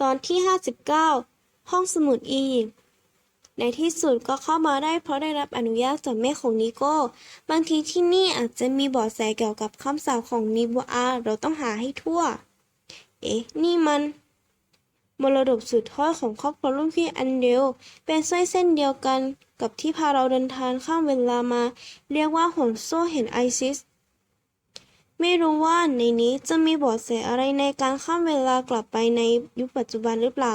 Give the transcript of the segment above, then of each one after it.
ตอนที่ 59 ห้องสมุดอียิปต์ในที่สุดก็เข้ามาได้เพราะได้รับอนุญาตจากแม่ของนิโก้ บางทีที่นี่อาจจะมีเบาะแสเกี่ยวกับคำสาปของนิบัวอา เราต้องหาให้ทั่ว เอ๊ะ นี่มัน มรดกสืบทอดของครอบครัวรุ่นพี่อันเดลเป็นสร้อยเส้นเดียวกันกับที่พาเราเดินทางข้ามเวลามา เรียกว่าห่วงโซ่เห็นไอซิส ไม่รู้ว่าในนี้จะมีเบาะแสอะไรในการข้ามเวลากลับไปในยุคปัจจุบันหรือเปล่า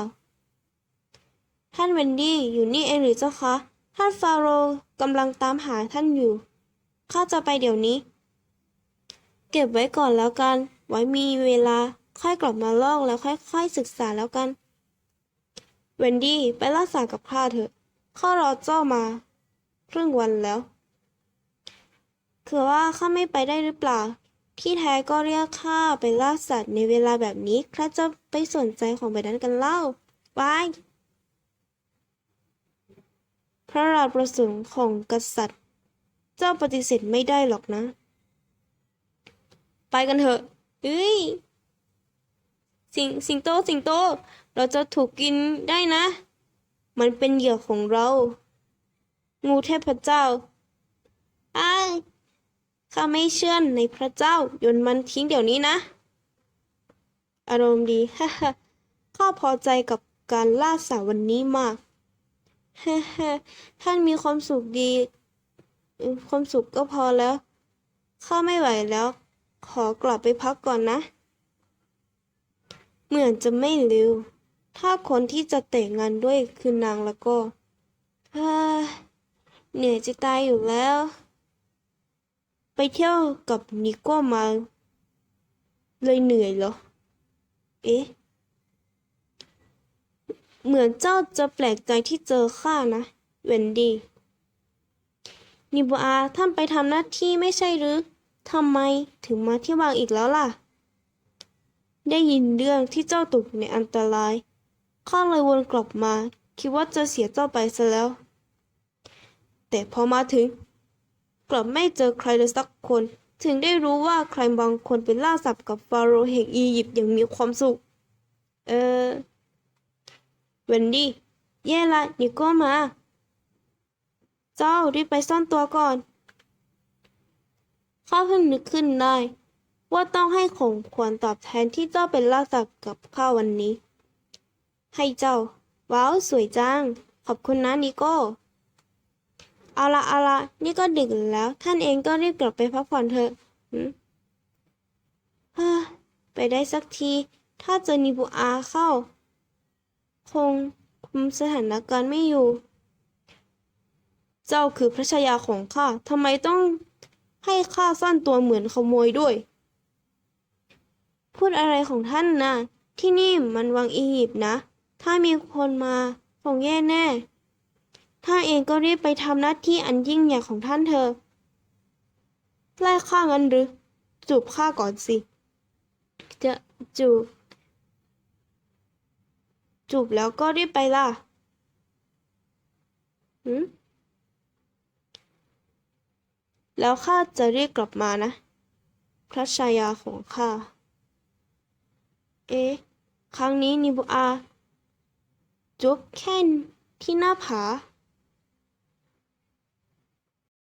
ท่านเวนดี้อยู่นี่เองหรือเจ้าคะ ท่านฟาโรห์กำลังตามหาท่านอยู่ ข้าจะไปเดี๋ยวนี้ เก็บไว้ก่อนแล้วกัน ไว้มีเวลาค่อยกลับมาลอกแล้วค่อยๆศึกษาแล้วกัน เวนดี้ไปรักษากับข้าเถอะ ข้ารอเจ้ามา ครึ่งวันแล้ว คือว่าข้าไม่ไปได้หรือเปล่า ที่แท้ก็เรียกข้าไปล่าสัตว์ในเวลาแบบนี้ใครจะไปสนใจของแบบนั้นกันเล่าบายพระราชประสงค์ของกษัตริย์ เจ้าปฏิเสธไม่ได้หรอกนะ ไปกันเถอะเอ้ยสิงสิงโตสิงโต เราจะถูกกินได้นะ มันเป็นเหยื่อของเรา งูเทพเจ้าอ้าย ข้าไม่เชื่อในพระเจ้าโยนมันทิ้งเดี๋ยวนี้นะ อารมณ์ดีฮ่าฮ่าข้าพอใจกับการล่าสัตว์วันนี้มากฮ่าฮ่าท่านมีความสุขดี ความสุขก็พอแล้ว ข้าไม่ไหวแล้ว ขอกลับไปพักก่อนนะ เหมือนจะไม่เร็ว ถ้าคนที่จะแต่งงานด้วยคือนางแล้วก็ฮ่าเหนื่อยจะตายอยู่แล้ว ไปเที่ยวกับนิโก้มา เลยเหนื่อยเหรอ เอ๊ะ เหมือนเจ้าจะแปลกใจที่เจอข้านะ เวนดี้นิบัวอาท่านไปทำหน้าที่ไม่ใช่หรือทำไมถึงมาที่วังอีกแล้วล่ะ ได้ยินเรื่องที่เจ้าตกในอันตรายข้าเลยวนกลับมา คิดว่าจะเสียเจ้าไปซะแล้ว แต่พอมาถึง กลับไม่เจอใครเลยสักคน ถึงได้รู้ว่าใครบางคนเป็นล่าสัตว์กับฟาโรห์แห่งอียิปต์อย่างมีความสุข เออเวนดี้แย่ละนิโก้มา เจ้ารีบไปซ่อนตัวก่อนข้าเพิ่งนึกขึ้นได้ ว่าต้องให้ของขวัญตอบแทนที่เจ้าเป็นล่าสัตว์กับข้าวันนี้ ให้เจ้า ว้าว สวยจัง ขอบคุณนะนิโก้ เอาละเอาละนี่ก็ดึกแล้ว ท่านเองก็รีบกลับไปพักผ่อนเถอะฮ่าไปได้สักที ถ้าเจอนิบุอาเข้า คงคุมสถานการณ์ไม่อยู่ เจ้าคือพระชายาของข้าทำไมต้องให้ข้าซ่อนตัวเหมือนขโมยด้วย พูดอะไรของท่านนะที่นี่มันวังอียิปต์นะ ถ้ามีคนมาคงแย่แน่ ท่านเองก็รีบไปทำหน้าที่อันยิ่งใหญ่ของท่านเถอไล่ข้างั้นหรือ จูบข้าก่อนสิ จะจูบ จูบแล้วก็รีบไปล่ะหืมแล้วข้าจะเรียกกลับมานะ พระชายาของข้า เอ๊ะ ครั้งนี้นิบุอาจุบแค่นที่หน้าผา